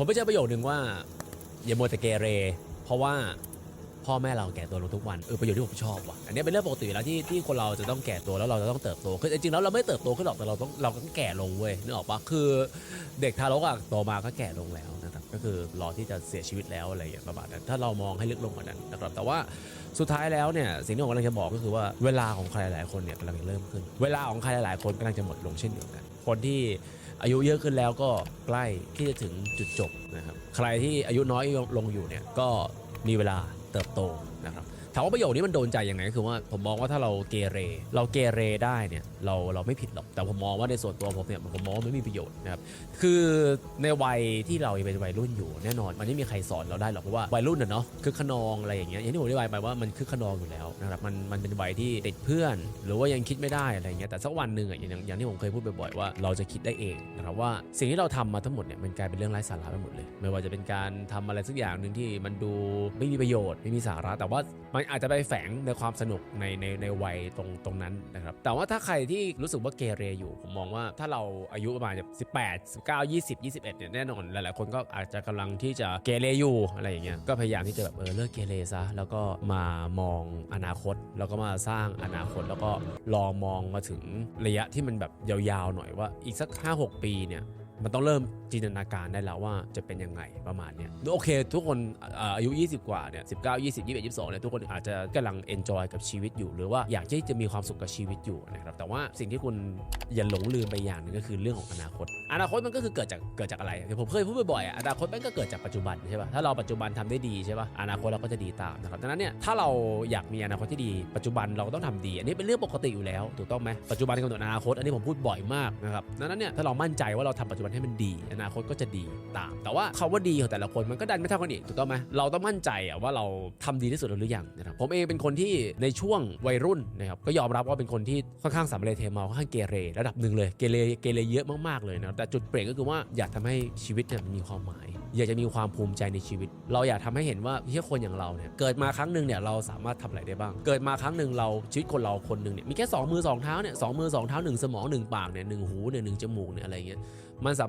ผมไปเจอประโยคนึงว่า อย่ามัวแต่เกเร เพราะว่าพ่อแม่เราแก่ตัวลงทุกวันเออประโยชน์ที่ผมชอบว่ะอันนี้เป็นเรื่องปกติแล้วที่ที่คนเราจะต้องแก่ตัวแล้วเราจะต้องเติบโตคือจริงๆแล้วเราไม่เติบโตขึ้นหรอกแต่เราต้องเราต้องแก่ลงเว้ยนึกออกปะคือเด็กทารกอะโตมาก็แก่ลงแล้วนะครับ ก็คือรอที่จะเสียชีวิตแล้วอะไรอย่างประมาณนั้นถ้าเรามองให้ลึกลงกว่านั้นนะครับแต่ว่าสุดท้ายแล้วเนี่ยสิ่งที่ผมกำลังจะบอกก็คือว่าเวลาของใครหลายคนเนี่ยกำลังจะเริ่มขึ้น เวลาของใครหลายๆคนกำลังจะหมดลงเช่นเดียวกัน คนที่อายุเยอะขึ้นแล้วก็ใกล้ที่จะถึงจุดจบนะครับใครที่อายุน้อยลงอยู่เนี่ยก็มีเวลาเติบโตนะครับ ถามว่าประโยคนี้มันโดนใจยังไงก็คือว่าผมมองว่าถ้าเราเกเร เราเกเรได้เนี่ยเราเราไม่ผิดหรอก แต่ผมมองว่าในส่วนตัวผมเนี่ยผมมองว่าไม่มีประโยชน์นะครับคือในวัยที่เราเป็นวัยรุ่นอยู่แน่นอนมันไม่มีใครสอนเราได้หรอกเพราะว่าวัยรุ่นเนาะคือขนองอะไรอย่างเงี้ยอย่างที่ผมอธิบายไปว่ามันคือขนองอยู่แล้วนะครับมันมันเป็นวัยที่ติดเพื่อน หรือว่ายังคิดไม่ได้อะไรเงี้ยแต่สักวันหนึ่งอะอย่างอย่างที่ผมเคยพูดบ่อยๆว่าเราจะคิดได้เองนะครับว่าสิ่งที่เราทำมาทั้งหมดเนี่ยมันกลายเป็นเรื่องไร้สาระไปหมดเลย ไม่ว่าจะเป็นการทำอะไรสักอย่างหนึ่งที่มันดูไม่มีประโยชน์ไม่มีสาระแต่ว่ามันอาจจะไปแฝงในความสนุกในในในวัยตรงตรงนั้นนะครับ แต่ว่าถ้าใครที่รู้สึกว่าเกเรอยู่ ผมมองว่าถ้าเราอายุประมาณแบบ18 19 20 21เนี่ยแน่นอนหลายๆคนก็อาจจะกำลังที่จะเกเรอยู่อะไรอย่างเงี้ยก็พยายามที่จะแบบเออเลิกเกเรซะแล้วก็มามองอนาคต แล้วก็มาสร้างอนาคตแล้วก็ลองมองมาถึงระยะที่มันแบบยาวๆหน่อยว่าอีกสัก 5-6 ปีเนี่ย มันต้องเริ่มจินตนาการได้แล้วว่าจะเป็นยังไงประมาณเนี้ยโอเค ทุกคนอายุ 20 กว่าเนี่ย19 20 21 22เนี่ยทุกคนอาจจะกำลังเอนจอยกับชีวิตอยู่ หรือว่าอยากที่จะมีความสุขกับชีวิตอยู่นะครับแต่ว่าสิ่งที่คุณอย่าหลงลืมไปอย่างหนึงก็คือเรื่องของอนาคต อนาคตมันก็คือเกิดจากเกิดจากอะไรเดี๋ยวผมเคยพูดบ่อยๆอะอนาคตมันก็เกิดจากปัจจุบันใช่ป่ะถ้าเราปัจจุบันทำได้ดีใช่ป่ะอนาคตเราก็จะดีตามนะครับดังนั้นเนี่ยถ้าเราอยากมีอนาคตที่ดี ปัจจุบันเราก็ต้องทำดี อันนี้เป็นเรื่องปกติอยู่แล้วถูกต้องไหมปัจจุบันกำหนดอนาคตอันนี้ผมพูดบ่อยมากนะครับดังนั้นเนี่ยถ้าเรามั่นใจว่าเราทำปัจจุบันให้มันดี อนาคตก็จะดีตาม แต่ว่าคาว่าดีของแต่ละคนมันก็ดันไม่เท่ากันอีกถูกต้องไหมเราต้องมั่นใจอะว่าเราทำดีที่สุดหรือยังนะครับผมเองเป็นคนที่ในช่วงวัยรุ่นนะครับก็ยอมรับว่าเป็นคนที่ค่อนข้างสำเร็จเทเมาค่อนข้างเกเรระดับหนึ่งเลยเกเรเกเรเยอะมากๆเลยนะแต่จุดเปลี่ยนก็คือว่าอยากทำให้ชีวิตเนี่ยมันมีความหมาย อยากจะมีความภูมิใจในชีวิต เราอยากทำให้เห็นว่าเฮียคนอย่างเราเนี่ยเกิดมาครั้งหนึ่งเนี่ยเราสามารถทำอะไรได้บ้าง เกิดมาครั้งหนึ่งเราชีวิตคนเราคนหนึ่งเนี่ยมีแค่สองมือสองเท้าเนี่ยสองมือสองเท้าหนึ่งสมองหนึ่งปากเนี่ยหนึ่งหูเนี่ยหนึ่งจมูกเนี่ยอะไรเงี้ยมันสามารถ